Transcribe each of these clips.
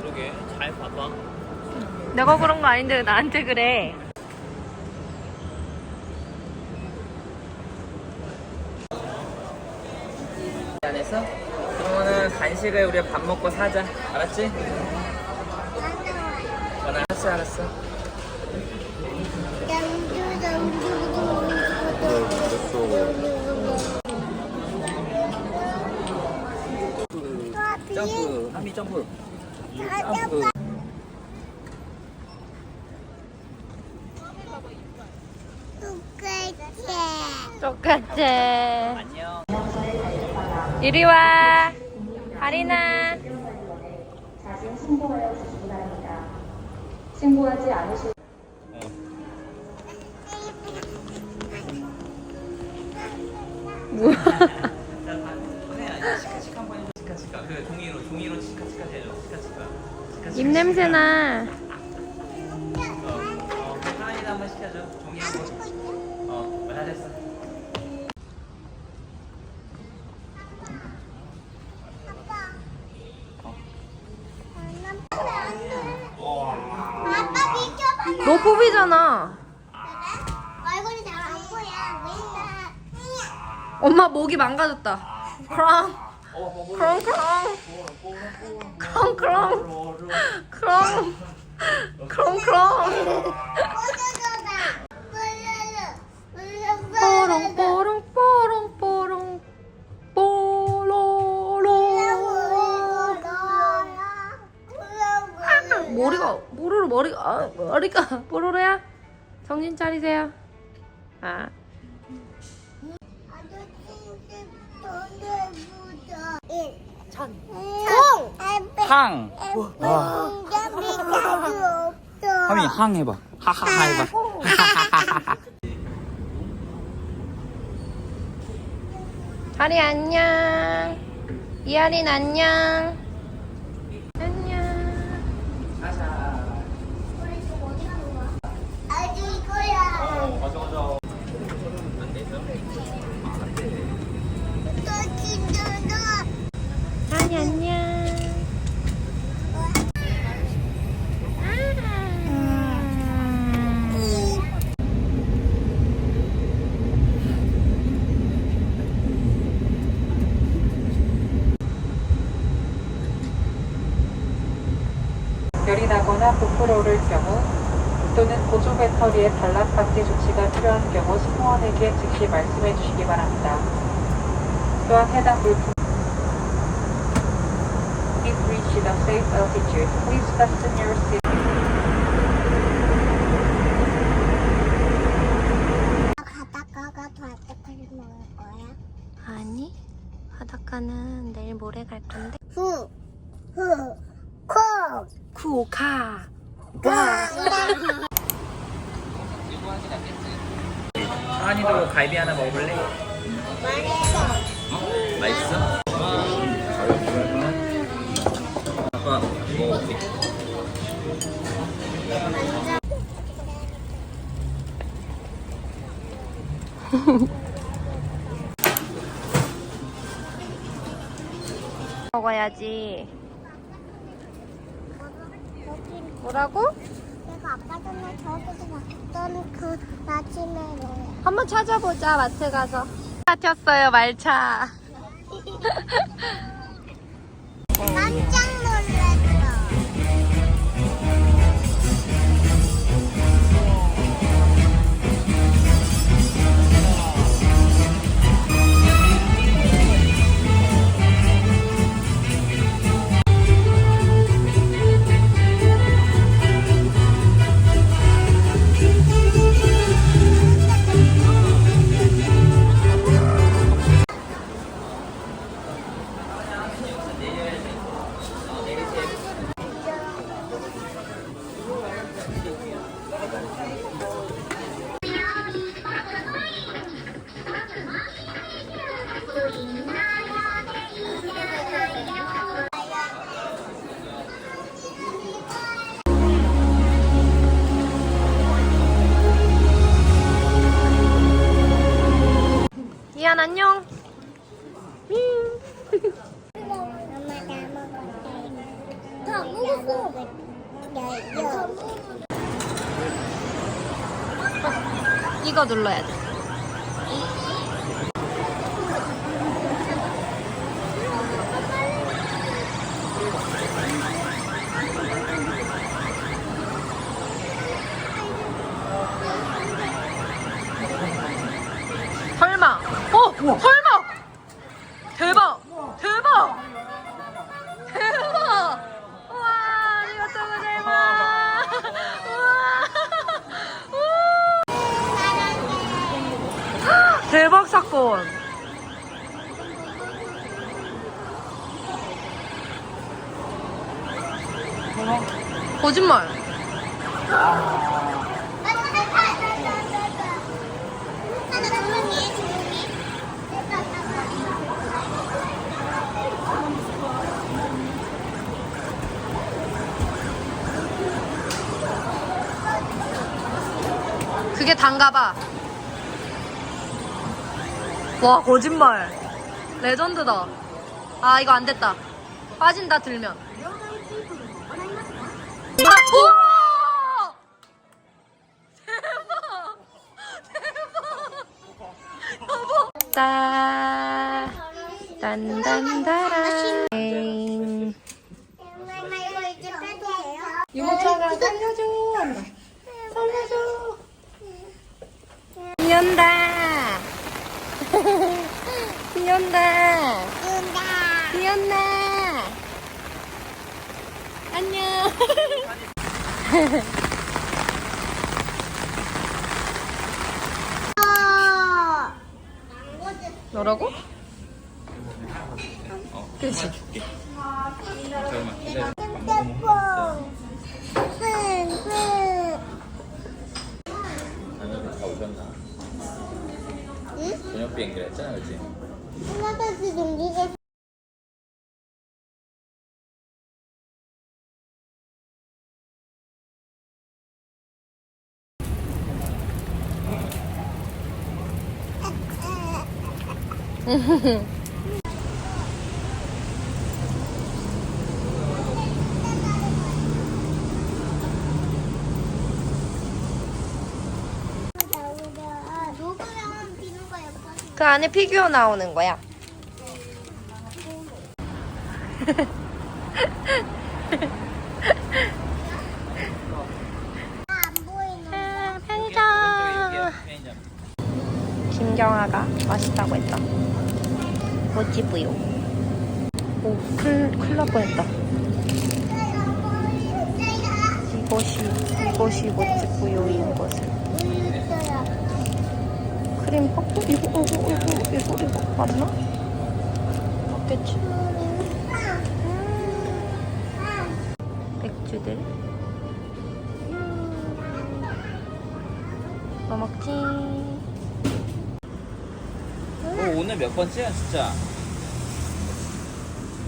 그러게 잘 봐봐. 내가 그런 거 아닌데 나한테 그래? 안에서 그러면은 간식을 우리 밥 먹고 사자. 알았지? 어, 알았어 알았어. 양주 양주 양주 양주 어, 점프, 한미 점프. 점프. 똑같지. 안녕. 이리 와. 신고하여 주시기 바랍니다. 신고하지 않으실 뭐야? 치카치카 한번 해줘. 치카치카. 그 종이로 종이로 치카치카 해줘. 치카치카. 치카치카. 입 냄새 나. 어, 하나이도 한번 시켜줘. 종이 한 번. 어, 잘했어. 아빠 비켜봐. 너 뽑이잖아. 얼굴이 잘 안 보여. 엄마 목이 망가졌다. 크랑. 크랑 크랑. 보여줘봐. 보여줘. 뽀롱 뽀롱 뽀롱 뽀롱 뽀로로. 머리가 뽀로로 머리가 아, 머리가 뽀로로야. 정신 차리세요. 아. 천. 공! 항. 와. 하미 항 해봐. 하하하 해봐. 하리 안녕. 이하린. 안녕. 아주 이거야. 맞아 맞아. 안 돼서. 안 돼. 또 진짜다. 하리 안녕. 열이 나거나 부풀어 오를 경우 또는 보조 배터리의 단락 방지 조치가 필요한 경우 승무원에게 즉시 말씀해 주시기 바랍니다. 또한 해당 물품 If reached a safe altitude, please fasten your seat. 가다가가 더 어떻게 먹을 거야? 아니, 바닷가는 내일 모레 갈 건데. 후, 후, 콩. 쿠오카. 하은이도 갈비 하나 먹어볼래? 맛있어? 아빠 먹어볼게. 먹어야지. 뭐라고? 내가 아까 전에 저기서 봤던 그 나침대로. 한번 찾아보자, 마트 가서. 탔어요, 말차. 깜짝 엄마 다 먹었대. 다 먹었어. 이거 눌러야 돼. 설마. 어, 설마. 사건. 거짓말. 그게 단가 봐. 와, 거짓말. 레전드다. 아, 이거 안 됐다. 빠진다, 들면. 아, 우와! 대박! 대박! 여보! 따, 딴딴따라. 엥. 유모차가 살려줘. 살려줘. 비 온다. 비온다. 비 온다. 안녕. 뭐라고? 그치. 잠깐만 기다려 아니 저녁 비행기를 했잖아 그치? 녹으면 비누가 예뻐. 그 안에 피규어 나오는 거야. 아, 편의점. 김경아가 맛있다고 했다. 멋지부요. 오, 큰일, 큰일 날 뻔했다. 이것이, 이것이 멋지부요, 이것 은. 크림, 어, 어, 이거, 어, 어, 이거, 이거, 이거, 맞나? 맞겠지. 맥주들. 뭐 먹지? 너 오늘 몇 번째야 진짜?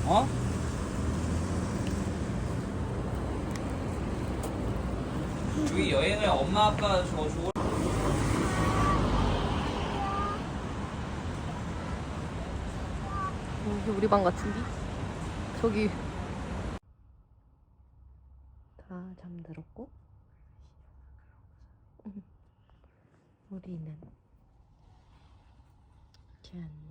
어? 여기 여행을 엄마 아빠 저 좋아 여기 우리 방 같은데? 저기 다 잠들었고 음. 우리는 짠